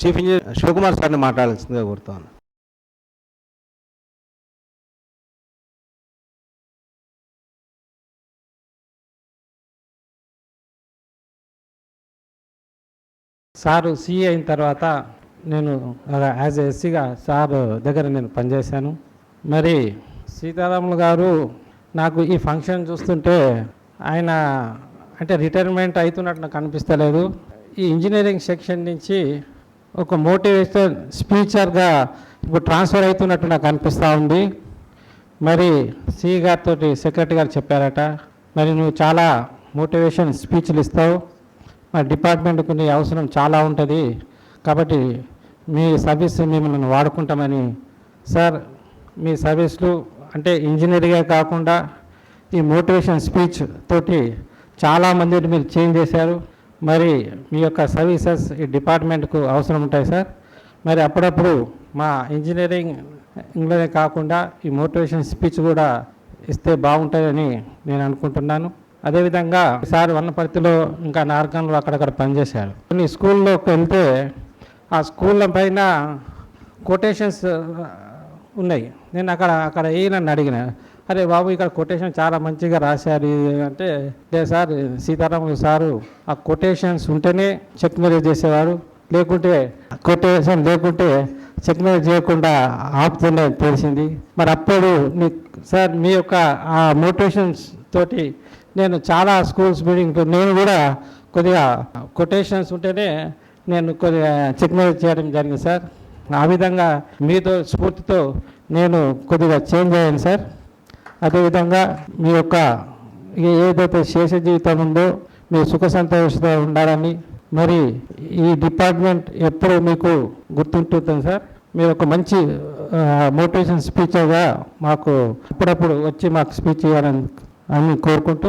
Chief engineer Shivakumar సార్ని మాట్లాడాల్సిందిగా కోరుతాను. Sir CA అయిన తర్వాత నేను యాజ్ ఎస్సీగా సార్ దగ్గర నేను పనిచేశాను. మరి సీతారాములు గారు నాకు ఈ ఫంక్షన్ చూస్తుంటే ఆయన అంటే రిటైర్మెంట్ అవుతున్నట్టు నాకు అనిపిస్తలేదు. ఈ ఇంజనీరింగ్ సెక్షన్ నుంచి ఒక మోటివేషన్ స్పీచర్గా ఇప్పుడు ట్రాన్స్ఫర్ అవుతున్నట్టు నాకు అనిపిస్తూ ఉంది. మరి సి గారితో సెక్రటరీ గారు చెప్పారట మరి నువ్వు చాలా మోటివేషన్ స్పీచ్లు ఇస్తావు. మా డిపార్ట్మెంట్ కొన్ని అవసరం చాలా ఉంటుంది. కాబట్టి మీ సర్వీస్ మిమ్మల్ని వాడుకుంటామని. సార్ మీ సర్వీస్లు అంటే ఇంజనీరింగే కాకుండా ఈ మోటివేషన్ స్పీచ్ తోటి చాలామందిని మీరు చేంజ్ చేశారు. మరి మీ యొక్క సర్వీసెస్ ఈ డిపార్ట్మెంట్కు అవసరం ఉంటాయి సార్ మరి అప్పుడప్పుడు మా ఇంజనీరింగ్ ఇంగ్లోనే కాకుండా ఈ మోటివేషన్ స్పీచ్ కూడా ఇస్తే బాగుంటుందని నేను అనుకుంటున్నాను. అదేవిధంగా సార్ వన్నపర్తిలో ఇంకా నార్గంలో అక్కడక్కడ పనిచేశారు. కొన్ని స్కూల్లోకి వెళ్తే ఆ స్కూళ్ళ పైన కొటేషన్స్ ఉన్నాయి. నేను అక్కడ అక్కడ ఏ నన్ను అడిగిన అరే బాబు ఇక్కడ కొటేషన్ చాలా మంచిగా రాశారు. అంటే లేదు సార్ సీతారాములు సారు ఆ కొటేషన్స్ ఉంటేనే చెక్ మ్యారేజ్ చేసేవారు. లేకుంటే కొటేషన్ లేకుంటే చెక్ మ్యారేజ్ చేయకుండా ఆపుతుండే తెలిసింది. మరి అప్పుడు మీ సార్ మీ యొక్క ఆ మోటివేషన్స్ తోటి నేను చాలా స్కూల్స్ మీటింగ్ నేను కూడా కొద్దిగా కొటేషన్స్ ఉంటేనే నేను కొద్దిగా చెక్ మ్యారేజ్ చేయడం జరిగింది సార్. ఆ విధంగా మీతో స్ఫూర్తితో నేను కొద్దిగా చేంజ్ అయ్యాను సార్. అదేవిధంగా మీ యొక్క ఏదైతే శేష జీవితం ఉందో మీ సుఖ సంతోషంతో ఉండాలని మరి ఈ డిపార్ట్మెంట్ ఎప్పుడు మీకు గుర్తుంటుంది సార్? మీరు ఒక మంచి మోటివేషన్ స్పీచ్గా మాకు అప్పుడప్పుడు వచ్చి మాకు స్పీచ్ ఇవ్వాలని అని కోరుకుంటూ